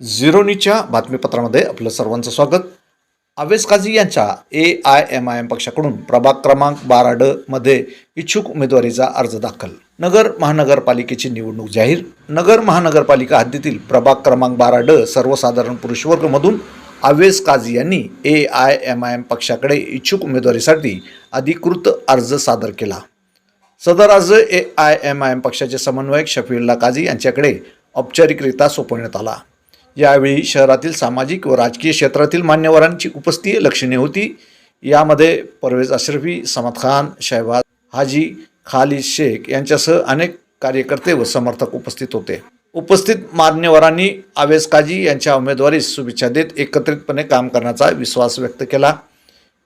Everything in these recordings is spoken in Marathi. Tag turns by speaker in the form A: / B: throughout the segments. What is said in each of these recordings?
A: झिरोनीच्या बातमीपत्रामध्ये आपलं सर्वांचं स्वागत. आवेस काझी यांच्या A I M I M पक्षाकडून प्रभाग क्रमांक बारा ड मध्ये इच्छुक उमेदवारीचा अर्ज दाखल. नगर महानगरपालिकेची निवडणूक जाहीर. नगर महानगरपालिका हद्दीतील प्रभाग क्रमांक बारा ड सर्वसाधारण पुरुष वर्गमधून आवेश काझी यांनी A I M I M पक्षाकडे इच्छुक उमेदवारीसाठी अधिकृत अर्ज सादर केला. सदर अर्ज A I M I M पक्षाचे समन्वयक शफीउल्ला काझी यांच्याकडे औपचारिकरित्या सोपवण्यात आला. यावेळी शहरातील सामाजिक व राजकीय क्षेत्रातील मान्यवरांची उपस्थिती लक्षणीय होती. यामध्ये परवेज अशरफी समद खान शहबाज हाजी खालिद शेख यांच्यासह अनेक कार्यकर्ते व समर्थक उपस्थित होते. उपस्थित मान्यवरांनी आवेज काजी यांच्या उमेदवारीस शुभेच्छा देत एकत्रितपणे काम करण्याचा विश्वास व्यक्त केला.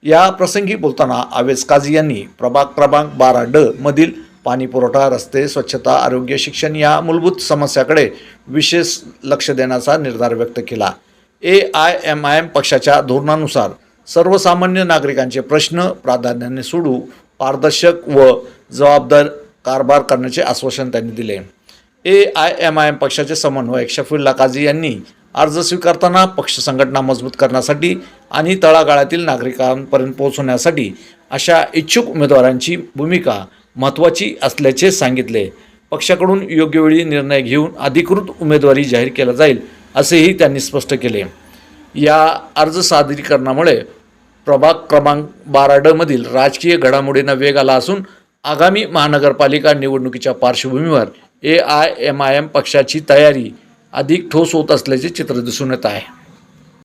A: या प्रसंगी बोलताना आवेज काझी यांनी प्रभाग क्रमांक बारा ड मधील पाणीपुरवठा रस्ते स्वच्छता आरोग्य शिक्षण या मूलभूत समस्याकडे विशेष लक्ष देण्याचा निर्धार व्यक्त केला. A I M I M पक्षाच्या धोरणानुसार सर्वसामान्य नागरिकांचे प्रश्न प्राधान्याने सोडू पारदर्शक व जबाबदार कारभार करण्याचे आश्वासन त्यांनी दिले. A I M I M पक्षाचे समन्वयक शफिल्ला काझी यांनी अर्ज स्वीकारताना पक्ष संघटना मजबूत करण्यासाठी आणि तळागाळातील नागरिकांपर्यंत पोहोचवण्यासाठी अशा इच्छुक उमेदवारांची भूमिका महत्त्वाची असल्याचे सांगितले. पक्षाकडून योग्य वेळी निर्णय घेऊन अधिकृत उमेदवारी जाहीर केला जाईल असेही त्यांनी स्पष्ट केले. या अर्ज सादरीकरणामुळे प्रभाग क्रमांक बारा डमधील राजकीय घडामोडींना वेग आला असून आगामी महानगरपालिका निवडणुकीच्या पार्श्वभूमीवर A I M I M पक्षाची तयारी अधिक ठोस होत असल्याचे चित्र दिसून येत आहे.